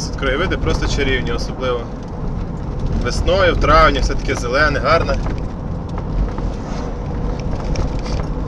нас тут краєвиди просто чарівні, особливо весною, в травні, все таке зелене, гарне.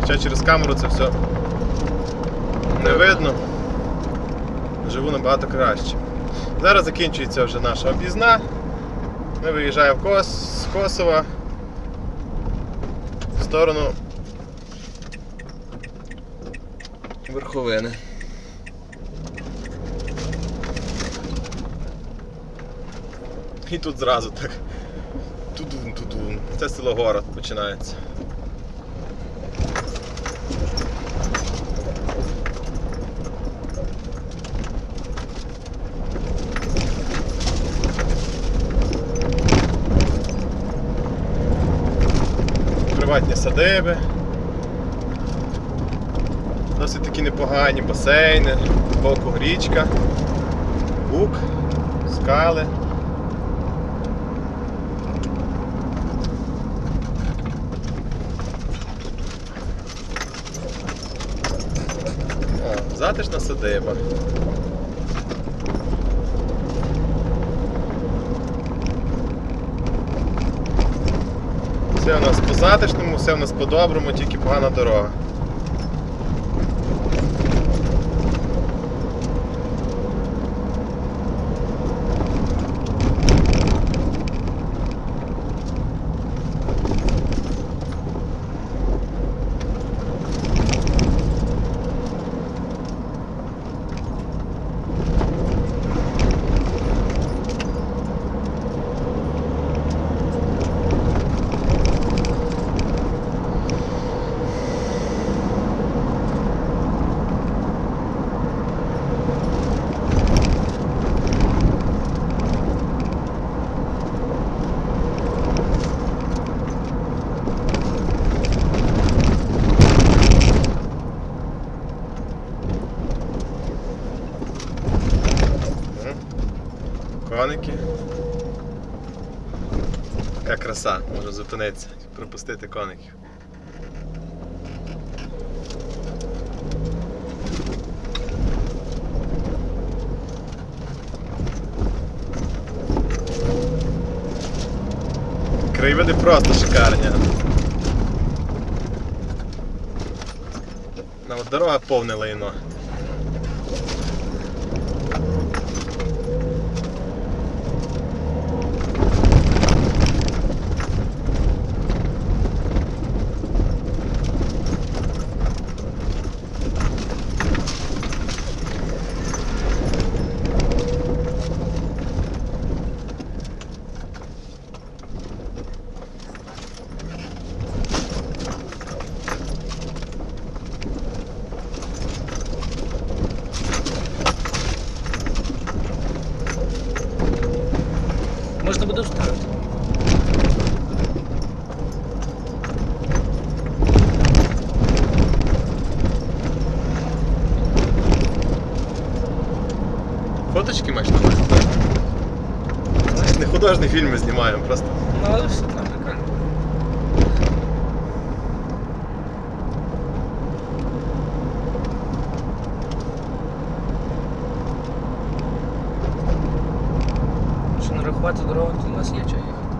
Хоча через камеру це все не видно. Живу набагато краще. Зараз закінчується вже наша об'їзна. Ми виїжджаємо в Кос... з Косова в сторону верховини. І тут зразу так. Тудун, тудун. Це село город починається. Приватні садиби. Досить такі непогані басейни, збоку річка, бук, скали. Затишна садиба. Все у нас по затишному, все у нас по-доброму, тільки погана дорога. Коники. Яка краса, можу зупинитися, пропустити коників. Краєвиди просто шикарні. Дорога повне лайно. Можна буде вставити. Фоточки маєш на увазі? Не художні фільми знімаємо, просто. Ну, але все там прикольно. Якщо не рахувати дорогу, то у нас є чого їхати.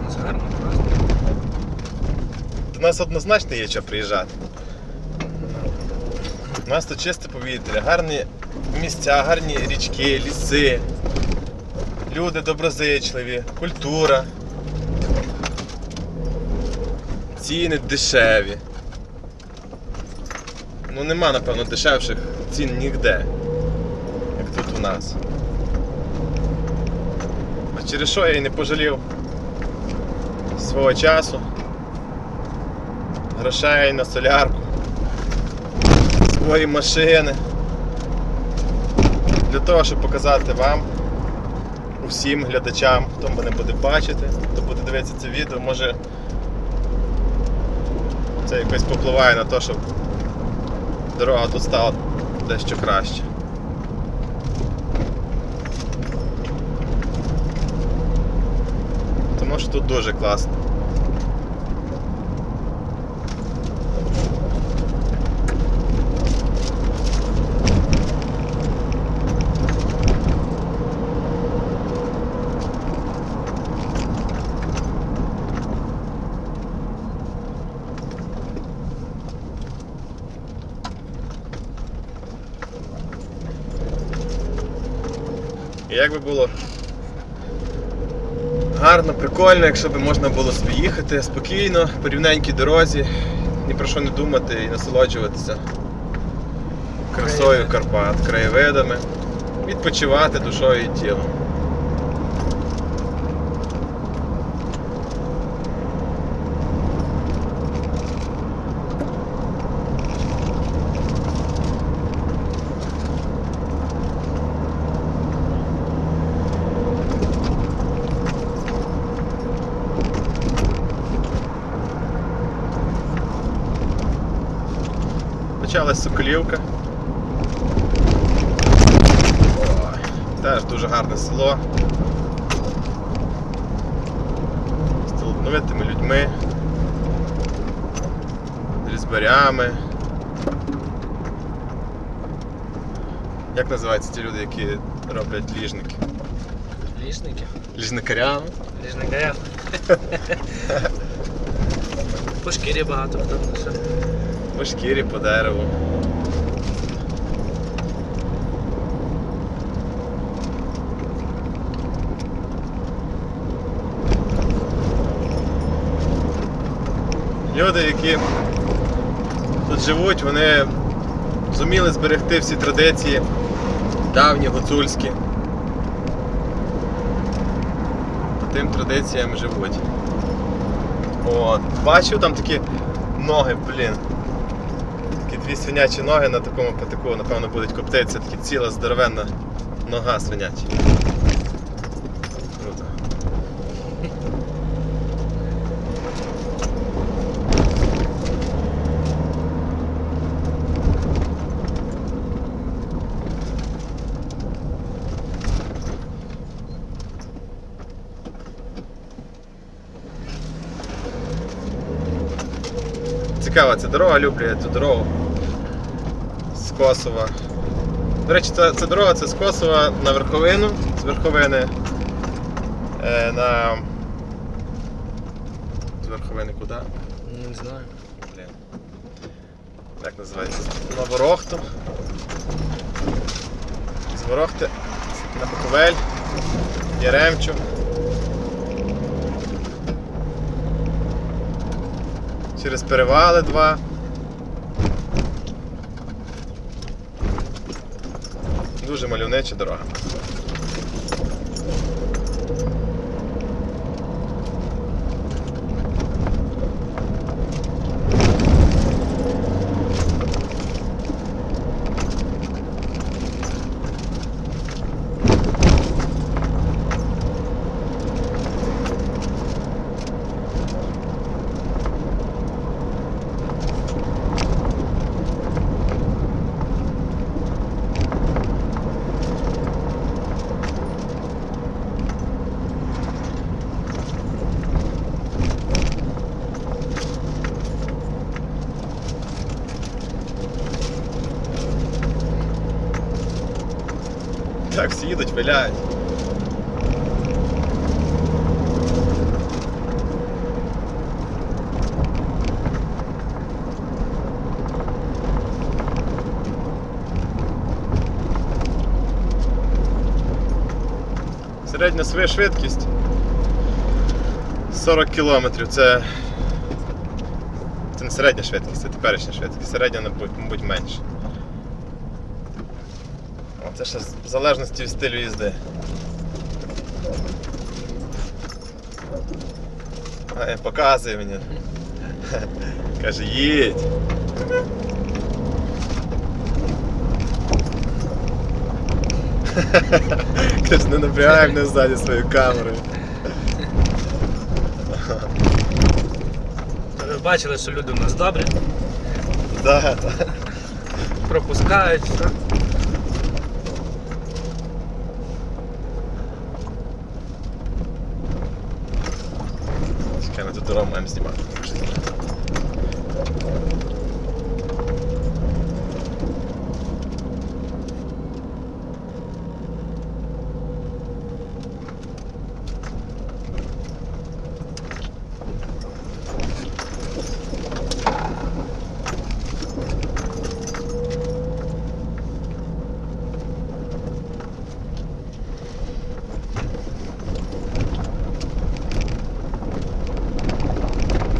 У нас гарно просто. До нас однозначно є що приїжджати. У нас тут чисте повітря, гарні місця, гарні річки, ліси, люди доброзичливі, культура. Ціни дешеві. Ну нема, напевно, дешевших цін ніде, як тут у нас. А через що я і не пожалів свого часу грошей на солярку, свої машини. Для того, щоб показати вам, усім глядачам, хто мене буде бачити, хто буде дивитися це відео, може це якось попливає на те, щоб дорога тут стала дещо краще. Тому що тут дуже класно. Як би було гарно, прикольно, якщо б можна було собі їхати спокійно, по рівненькій дорозі, ні про що не думати і насолоджуватися красою Карпат, краєвидами, відпочивати душою і тілом. Почалась Соколівка. Теж дуже гарне село. З талановитими людьми, з різбарями. Як називаються ті люди, які роблять ліжники? Ліжники. Ліжникарями? Ліжникаря. По шкірі багато хто. По шкірі, по дереву. Люди, які тут живуть, вони зуміли зберегти всі традиції давні гуцульські. По тим традиціям живуть. От. Бачив там такі ноги, блін. Дві свинячі ноги на такому патику, напевно, будуть коптитися, такі ціла здоровенна нога свиняча. Круто. Цікава ця дорога, люблю я цю дорогу Косова. До речі, ця, ця дорога це з Косова на верховину, з верховини е, на. З верховини куди? Не знаю. Блін. Як називається? На Ворохту. З Ворохти на Буковель, Яремчу. Через перевали два. Дуже мальовнича дорога. Так, всі їдуть, виляють. Середня своя швидкість 40 кілометрів. Це, це не середня швидкість, це теперішня швидкість. Середня, мабуть менше. Це ще в залежності від стилю їзди. А, показує мені. Каже, їдь. Каже, не напрягай мене ззаді своєю камерою. Ви бачили, що люди у нас добрі, Да, да. пропускають. все. Чекай, ми тут дорогу маємо знімати.